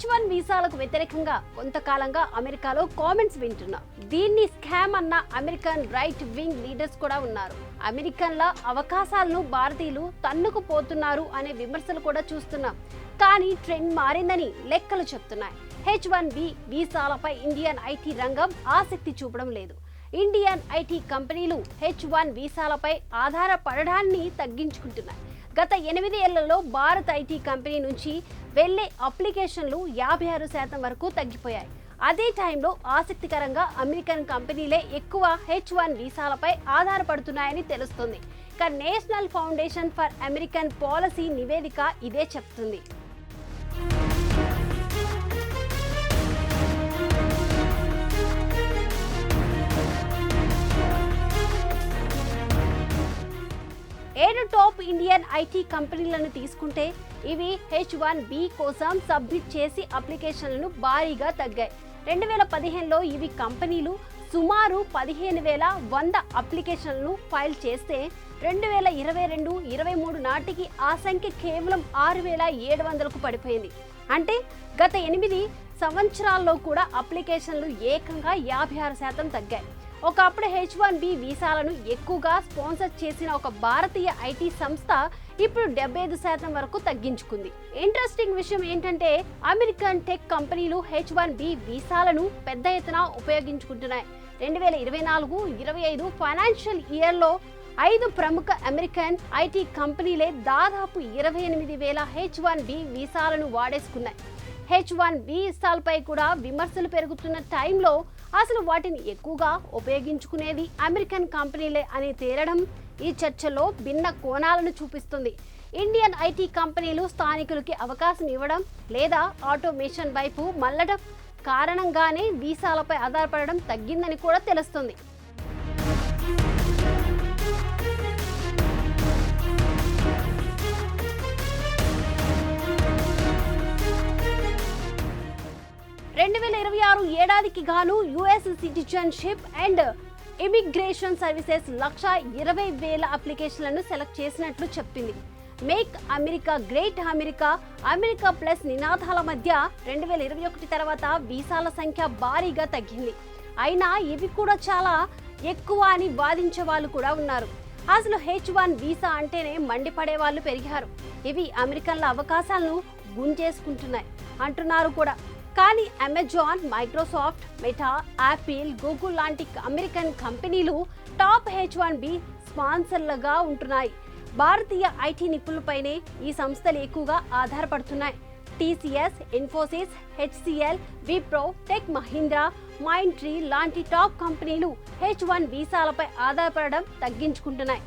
H one వీసాలకు వ్యతిరేకంగా కొంతకాలంగా అమెరికాలో కామెంట్స్ వింటున్నాం. దీన్ని స్కామ్ అన్న అమెరికన్ రైట్ వింగ్ లీడర్స్ కూడా ఉన్నారు. అమెరికన్ల అవకాశాలను భారతీయులు తన్నుకుపోతున్నారు అనే విమర్శలు కూడా చూస్తున్నాం. కానీ ట్రెండ్ మారిందని లెక్కలు చెప్తున్నాయి. హెచ్ వన్ బి వీసాలపై ఇండియన్ ఐటీ రంగం ఆసక్తి చూపడం లేదు. ఇండియన్ ఐటీ కంపెనీలు హెచ్ వన్ వీసాలపై ఆధారపడడాన్ని తగ్గించుకుంటున్నాయి. గత ఎనిమిది ఏళ్ళలో భారత్ ఐటీ కంపెనీ నుంచి వెళ్ళే అప్లికేషన్లు యాభై ఆరు శాతం వరకు తగ్గిపోయాయి. అదే టైంలో ఆసక్తికరంగా అమెరికన్ కంపెనీలే ఎక్కువ హెచ్ వన్ వీసాలపై ఆధారపడుతున్నాయని తెలుస్తుంది. ఇక National Foundation for American Policy నివేదిక ఇదే చెప్తుంది. ఏడు టాప్ ఇండియన్ ఐటీ కంపెనీలను తీసుకుంటే ఇవి హెచ్ వన్ బి కోసం సబ్మిట్ చేసి అప్లికేషన్లను భారీగా తగ్గాయి. రెండు వేల పదిహేనులో ఇవి కంపెనీలు సుమారు పదిహేను వేల వంద అప్లికేషన్లను ఫైల్ చేస్తే రెండు వేల ఇరవై రెండు ఇరవై మూడు నాటికి ఆ సంఖ్య కేవలం ఆరు వేల ఏడు వందలకు పడిపోయింది. అంటే గత ఎనిమిది సంవత్సరాల్లో కూడా అప్లికేషన్లు ఏకంగా యాభై ఆరు శాతం తగ్గాయి. ఒకప్పుడు హెచ్ వన్ బి వీసాలను ఎక్కువగా స్పాన్సర్ చేసిన ఒక భారతీయ ఐటీ సంస్థ ఇప్పుడు డెబ్బై ఐదు శాతం వరకు తగ్గించుకుంది. ఇంట్రెస్టింగ్ విషయం ఏంటంటే American tech companies H one B వీసాలను పెద్ద ఎత్తున ఉపయోగించుకుంటున్నాయి. రెండు వేల ఇరవై నాలుగు ఇరవై ఐదు ఫైనాన్షియల్ ఇయర్లో ఐదు ప్రముఖ అమెరికన్ ఐటీ కంపెనీలే దాదాపు ఇరవై ఎనిమిది వేల హెచ్ వన్ బి వీసాలను వాడేసుకున్నాయి. హెచ్ వన్ బి ఇస్తాలపై కూడా విమర్శలు పెరుగుతున్న టైంలో అసలు వాటిని ఎక్కువగా ఉపయోగించుకునేది అమెరికన్ కంపెనీలే అని తేలడం ఈ చర్చలో భిన్న కోణాలను చూపిస్తుంది. ఇండియన్ ఐటీ కంపెనీలు స్థానికులకి అవకాశం ఇవ్వడం లేదా ఆటోమేషన్ వైపు మల్లడం కారణంగానే వీసాలపై ఆధారపడడం తగ్గిందని కూడా తెలుస్తుంది. రెండు వేల ఇరవై ఆరు ఏడాదికి గాను US citizenship and immigration services లక్ష ఇరవై వేల అప్లికేషన్లను సెలెక్ట్ చేసినట్లు చెప్పింది. Make America great America America plus నినాదాల మధ్య రెండు వేల ఇరవై ఒకటి తర్వాత వీసాల సంఖ్య భారీగా తగ్గింది. అయినా ఇవి కూడా చాలా ఎక్కువ అని వాదించే వాళ్ళు కూడా ఉన్నారు. అసలు హెచ్ వన్ వీసా అంటేనే మండిపడే వాళ్ళు పెరిగారు. ఇవి అమెరికన్ల అవకాశాలను గుంజేసుకుంటున్నాయి అంటున్నారు కూడా. కానీ Amazon Microsoft Meta Apple Google లాంటి American companies top H one B స్పాన్సర్లుగా ఉంటున్నాయి. భారతీయ ఐటీ నిపుణులపైనే ఈ సంస్థలు ఎక్కువగా ఆధారపడుతున్నాయి. TCS Infosys HCL Wipro tech Mahindra Mindtree లాంటి టాప్ కంపెనీలు హెచ్ వన్ వీసాలపై ఆధారపడడం తగ్గించుకుంటున్నాయి.